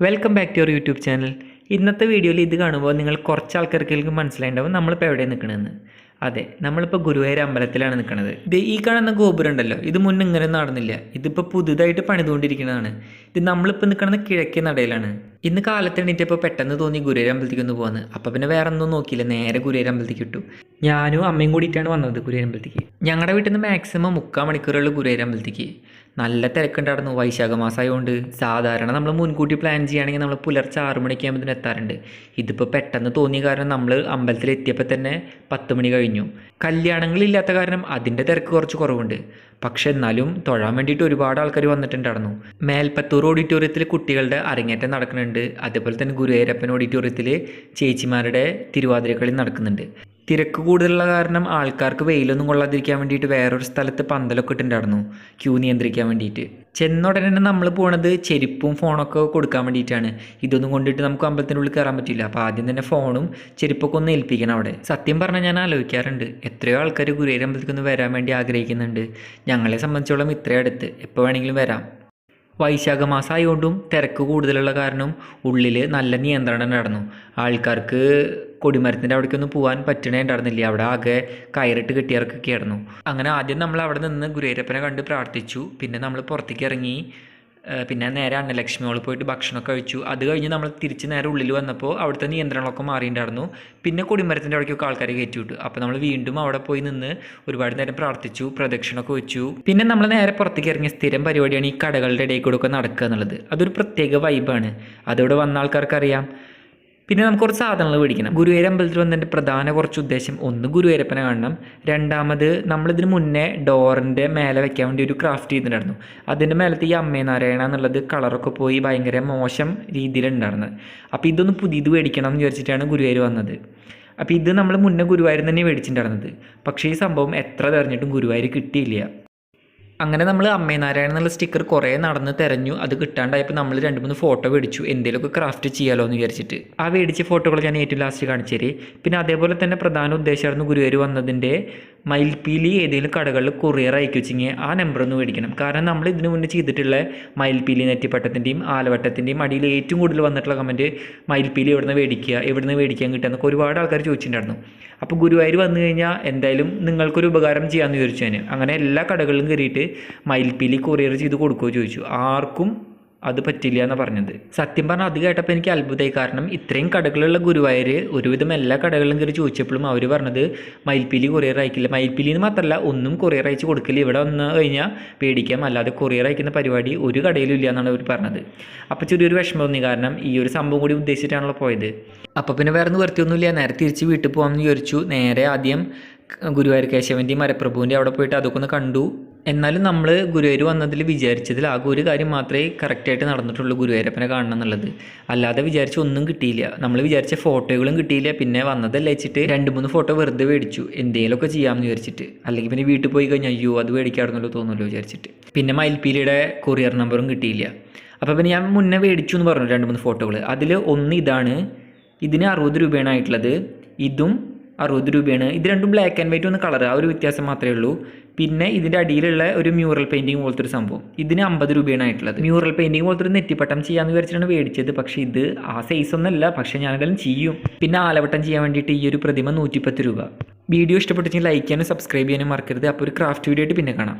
Welcome back to your YouTube channel ഇന്നത്തെ വീഡിയോയിൽ ഇത് കാണുമ്പോൾ നിങ്ങൾ കുറച്ച് ആൾക്കാർക്കെങ്കിലും മനസ്സിലായിട്ടുണ്ടാവും നമ്മളിപ്പോൾ എവിടെ നിൽക്കണമെന്ന് അതെ നമ്മളിപ്പോൾ ഗുരുവായൂർ അമ്പലത്തിലാണ് നിൽക്കുന്നത് ഇത് ഈ കാണുന്ന ഗോപുരം ഉണ്ടല്ലോ ഇത് മുന്നേ ഇങ്ങനെ നടന്നില്ല. ഇതിപ്പോൾ പുതുതായിട്ട് പണിതുകൊണ്ടിരിക്കുന്നതാണ് ഇത് നമ്മളിപ്പോൾ നിൽക്കുന്ന കിഴക്കേ നടയിലാണ്. ഇന്ന് കാലത്ത് എണീറ്റപ്പോൾ പെട്ടെന്ന് തോന്നി ഗുരുവായൂർ അമ്പലത്തേക്ക് ഒന്ന് പോകുന്നത് അപ്പോൾ പിന്നെ വേറെ ഒന്നും നോക്കിയില്ല നേരെ ഗുരുവായൂർ അമ്പലത്തേക്ക് ഇട്ടു. ഞാനും അമ്മയും കൂടിയിട്ടാണ് വന്നത് ഗുരുവായൂർ അമ്പലത്തേക്ക് ഞങ്ങളുടെ വീട്ടിൽ നിന്ന് മാക്സിമം മുക്കാൽ മണിക്കൂറുള്ള ഗുരുവായൂർ അമ്പലത്തേക്ക് നല്ല തിരക്കുണ്ടായിരുന്നു വൈശാഖ മാസമായതുകൊണ്ട് സാധാരണ നമ്മൾ മുൻകൂട്ടി പ്ലാൻ ചെയ്യുകയാണെങ്കിൽ നമ്മൾ പുലർച്ചെ ആറ് മണിക്ക് ആകുമ്പോൾ എത്താറുണ്ട്. ഇതിപ്പോൾ പെട്ടെന്ന് തോന്നിയ കാരണം നമ്മൾ അമ്പലത്തിൽ എത്തിയപ്പോൾ തന്നെ പത്ത് മണി കഴിഞ്ഞു. കല്യാണങ്ങളില്ലാത്ത കാരണം അതിന്റെ തിരക്ക് കുറച്ച് കുറവുണ്ട്. പക്ഷെ എന്നാലും തൊഴാൻ വേണ്ടിയിട്ട് ഒരുപാട് ആൾക്കാർ വന്നിട്ടുണ്ടായിരുന്നു. മേൽപ്പത്തൂർ ഓഡിറ്റോറിയത്തിൽ കുട്ടികളുടെ അരങ്ങേറ്റം നടക്കുന്നുണ്ട്. അതേപോലെ തന്നെ ഗുരുവായൂരപ്പൻ ഓഡിറ്റോറിയത്തിൽ ചേച്ചിമാരുടെ തിരുവാതിരക്കളി നടക്കുന്നുണ്ട്. തിരക്ക് കൂടുതലുള്ള കാരണം ആൾക്കാർക്ക് വെയിലൊന്നും കൊള്ളാതിരിക്കാൻ വേണ്ടിയിട്ട് വേറൊരു സ്ഥലത്ത് പന്തലൊക്കെ ഇട്ടുണ്ടായിരുന്നു ക്യൂ നിയന്ത്രിക്കാൻ വേണ്ടിയിട്ട്. ചെന്ന ഉടനെ തന്നെ നമ്മൾ പോണത് ചെരുപ്പും ഫോണൊക്കെ കൊടുക്കാൻ വേണ്ടിയിട്ടാണ്. ഇതൊന്നും കൊണ്ടിട്ട് നമുക്ക് അമ്പലത്തിനുള്ളിൽ കയറാൻ പറ്റില്ല. അപ്പോൾ ആദ്യം തന്നെ ഫോണും ചെരുപ്പൊക്കെ ഒന്ന് ഏൽപ്പിക്കണം അവിടെ. സത്യം പറഞ്ഞാൽ ഞാൻ ആലോചിക്കാറുണ്ട്. എത്രയോ ആൾക്കാർ ഗുരുവായൂർ അമ്പലത്തിൽ ഒന്ന് വരാൻ വേണ്ടി ആഗ്രഹിക്കുന്നുണ്ട്. ഞങ്ങളെ സംബന്ധിച്ചോളം ഇത്രയും അടുത്ത്. എപ്പോൾ വേണമെങ്കിലും വരാം. വൈശാഖ മാസമായതുകൊണ്ടും തിരക്ക് കൂടുതലുള്ള കാരണം ഉള്ളിൽ നല്ല നിയന്ത്രണം നടന്നു ആൾക്കാർക്ക് കൊടിമരത്തിന്റെ അവിടേക്കൊന്നും പോകാൻ പറ്റണേ ഉണ്ടായിരുന്നില്ല. അവിടെ ആകെ കയറിട്ട് കെട്ടിയവർക്കൊക്കെ ആയിരുന്നു. അങ്ങനെ ആദ്യം നമ്മൾ അവിടെ നിന്ന് ഗുരുവരപ്പനെ കണ്ട് പ്രാർത്ഥിച്ചു. പിന്നെ നമ്മൾ പുറത്തേക്ക് ഇറങ്ങി പിന്നെ നേരെ അന്നലക്ഷ്മി ഹോളിൽ പോയിട്ട് ഭക്ഷണമൊക്കെ കഴിച്ചു. അത് കഴിഞ്ഞ് നമ്മൾ തിരിച്ച് നേരെ ഉള്ളിൽ വന്നപ്പോൾ അവിടുത്തെ നിയന്ത്രണങ്ങളൊക്കെ മാറിയിട്ടുണ്ടായിരുന്നു. പിന്നെ കൊടിമരത്തിന്റെ അവിടേക്കൊക്കെ ആൾക്കാരെ കയറ്റി വിട്ടു അപ്പോൾ നമ്മൾ വീണ്ടും അവിടെ പോയി നിന്ന് ഒരുപാട് നേരം പ്രാർത്ഥിച്ചു പ്രദക്ഷിണമൊക്കെ വെച്ചു. പിന്നെ നമ്മൾ നേരെ പുറത്തേക്ക് ഇറങ്ങിയ സ്ഥിരം പരിപാടിയാണ് ഈ കടകളുടെ ഇടയിൽ കൂടെ ഒക്കെ നടക്കുക എന്നുള്ളത്. അതൊരു പ്രത്യേക വൈബാണ് അതോടെ വന്ന ആൾക്കാർക്ക് അറിയാം പിന്നെ നമുക്ക് കുറച്ച് സാധനങ്ങൾ മേടിക്കണം. ഗുരുവായൂർ അമ്പലത്തിൽ വന്നതിന്റെ പ്രധാന കുറച്ച് ഉദ്ദേശം ഒന്ന് ഗുരുവായൂരപ്പനെ കാണണം. രണ്ടാമത് നമ്മളിതിന് മുന്നേ ഡോറിന്റെ മേലെ വെക്കാൻ വേണ്ടി ഒരു ക്രാഫ്റ്റ് ചെയ്തിട്ടുണ്ടായിരുന്നു. അതിന്റെ മേലത്തെ ഈ അമ്മേ നാരായണ എന്നുള്ളത് കളറൊക്കെ പോയി ഭയങ്കര മോശം രീതിയിലുണ്ടായിരുന്നത് അപ്പോൾ ഇതൊന്ന് പുതിയത് മേടിക്കണം എന്ന് വിചാരിച്ചിട്ടാണ് ഗുരുവായൂർ വന്നത്. അപ്പോൾ ഇത് നമ്മൾ മുന്നേ ഗുരുവായൂർ തന്നെ മേടിച്ചിട്ടുണ്ടായിരുന്നത്. പക്ഷേ ഈ സംഭവം എത്ര തെരഞ്ഞിട്ടും ഗുരുവായൂർ കിട്ടിയില്ല. അങ്ങനെ നമ്മൾ അമ്മേ നാരായണൻ എന്നുള്ള സ്റ്റിക്കർ കുറേ നടന്ന് തെരഞ്ഞു. അത് കിട്ടാണ്ടായപ്പോൾ നമ്മൾ രണ്ട് മൂന്ന് ഫോട്ടോ മേടിച്ചു. എന്തെങ്കിലുമൊക്കെ ക്രാഫ്റ്റ് ചെയ്യാലോ എന്ന് വിചാരിച്ചിട്ട്. ആ മേടിച്ച ഫോട്ടോകൾ ഞാൻ ഏറ്റവും ലാസ്റ്റ് കാണിച്ചു പിന്നെ അതേപോലെ തന്നെ പ്രധാന ഉദ്ദേശമായിരുന്നു ഗുരുവായൂർ വന്നതിന്റെ മയിൽപ്പീലി ഏതെങ്കിലും കടകളിൽ കൊറിയർ അയക്കി വെച്ചെങ്കിൽ ആ നമ്പർ ഒന്ന് മേടിക്കണം. കാരണം നമ്മൾ ഇതിനു മുന്നേ ചെയ്തിട്ടുള്ള മയിൽപ്പീലി നെറ്റിപ്പട്ടത്തിന്റെയും ആലവട്ടത്തിന്റെയും അടിയിൽ ഏറ്റവും കൂടുതൽ വന്നിട്ടുള്ള കമന്റ് മയിൽപ്പീലി എവിടെ നിന്ന് മേടിക്കുക എവിടെ നിന്ന് മേടിക്കാൻ കിട്ടുക എന്നൊക്കെ ഒരുപാട് ആൾക്കാർ ചോദിച്ചിട്ടുണ്ടായിരുന്നു. അപ്പോൾ ഗുരുവായൂർ വന്നു കഴിഞ്ഞാൽ എന്തായാലും നിങ്ങൾക്കൊരു ഉപകാരം ചെയ്യാമെന്ന് വിചാരിച്ചു അങ്ങനെ എല്ലാ കടകളിലും കയറിയിട്ട് മയിൽപ്പീലി കൊറിയർ ചെയ്ത് കൊടുക്കുകയോ ചോദിച്ചു. ആർക്കും അത് പറ്റില്ല എന്നാണ് പറഞ്ഞത്. സത്യം പറഞ്ഞാൽ അത് കേട്ടപ്പോൾ എനിക്ക് അത്ഭുതമായി. കാരണം ഇത്രയും കടകളുള്ള ഗുരുവായൂർ ഒരുവിധം എല്ലാ കടകളിലും കയറി ചോദിച്ചപ്പോഴും അവർ പറഞ്ഞത് മയിൽപ്പീലി കൊറിയർ അയക്കില്ല. മയിൽപ്പീലി എന്ന് മാത്രമല്ല ഒന്നും കൊറിയർ അയച്ച് കൊടുക്കില്ല ഇവിടെ വന്ന് കഴിഞ്ഞാൽ പേടിക്കാം. അല്ലാതെ കൊറിയർ അയക്കുന്ന പരിപാടി ഒരു കടയിലും ഇല്ല എന്നാണ് അവർ പറഞ്ഞത്. അപ്പോൾ ചെറിയൊരു വിഷമം തോന്നി. കാരണം ഈ ഒരു സംഭവം കൂടി ഉദ്ദേശിച്ചിട്ടാണല്ലോ പോയത്. അപ്പോൾ പിന്നെ വേറെ ഒന്നും നിവർത്തിയൊന്നുമില്ല നേരെ തിരിച്ച് വീട്ടിൽ പോകാമെന്ന് വിചാരിച്ചു. നേരെ ആദ്യം ഗുരുവായൂർ കേശവന്റെയും മരപ്രഭുവിന്റെയും അവിടെ പോയിട്ട് അതൊക്കെ ഒന്ന് കണ്ടു. എന്നാലും നമ്മൾ ഗുരുവായൂർ വന്നതിൽ വിചാരിച്ചതിൽ ആകെ ഒരു കാര്യം മാത്രമേ കറക്റ്റായിട്ട് നടന്നിട്ടുള്ളൂ ഗുരുവായൂരപ്പനെ കാണണം എന്നുള്ളത്. അല്ലാതെ വിചാരിച്ച ഒന്നും കിട്ടിയില്ല. നമ്മൾ വിചാരിച്ച ഫോട്ടോകളും കിട്ടിയില്ല. പിന്നെ വന്നതല്ല വെച്ചിട്ട് രണ്ട് മൂന്ന് ഫോട്ടോ വെറുതെ മേടിച്ചു. എന്തെങ്കിലുമൊക്കെ ചെയ്യാമെന്ന് വിചാരിച്ചിട്ട്. അല്ലെങ്കിൽ പിന്നെ വീട്ടിൽ പോയി കഴിഞ്ഞാൽ അയ്യോ അത് മേടിക്കാറുണ്ടല്ലോ തോന്നുമല്ലോ വിചാരിച്ചിട്ട്. പിന്നെ മയിൽപ്പീലിയുടെ കൊറിയർ നമ്പറും കിട്ടിയില്ല. അപ്പോൾ പിന്നെ ഞാൻ മുന്നേ മേടിച്ചു എന്ന് പറഞ്ഞു രണ്ട് മൂന്ന് ഫോട്ടോകൾ അതിൽ ഒന്ന് ഇതാണ്. ഇതിന് അറുപത് രൂപയാണ് ആയിട്ടുള്ളത്. ഇതും അറുപത് രൂപയാണ്. ഇത് രണ്ടും ബ്ലാക്ക് ആൻഡ് വൈറ്റ് ഒന്ന് കളർ ആ ഒരു വ്യത്യാസം മാത്രമേ ഉള്ളൂ. പിന്നെ ഇതിന്റെ അടിയിലുള്ള ഒരു മ്യൂറൽ പെയിന്റിങ് പോലത്തെ ഒരു സംഭവം. ഇതിന് അമ്പത് രൂപയാണ് ആയിട്ടുള്ളത്. മ്യൂറൽ പെയിന്റിങ് പോലത്തെ ഒരു നെറ്റിപ്പട്ടം ചെയ്യാമെന്ന് വിചാരിച്ചിട്ടാണ് മേടിച്ചത്. പക്ഷേ ഇത് ആ സൈസ് ഒന്നല്ല പക്ഷേ ഞാനെല്ലാം ചെയ്യും. പിന്നെ ആലവട്ടം ചെയ്യാൻ വേണ്ടിയിട്ട് ഈ ഒരു പ്രതിമ നൂറ്റിപ്പത്ത് രൂപ. വീഡിയോ ഇഷ്ടപ്പെട്ടെങ്കിൽ ലൈക്ക് ചെയ്യാനും സബ്സ്ക്രൈബ് ചെയ്യാനും മറക്കരുത്. അപ്പോൾ ഒരു ക്രാഫ്റ്റ് വീഡിയോ ആയിട്ട് പിന്നെ കാണാം.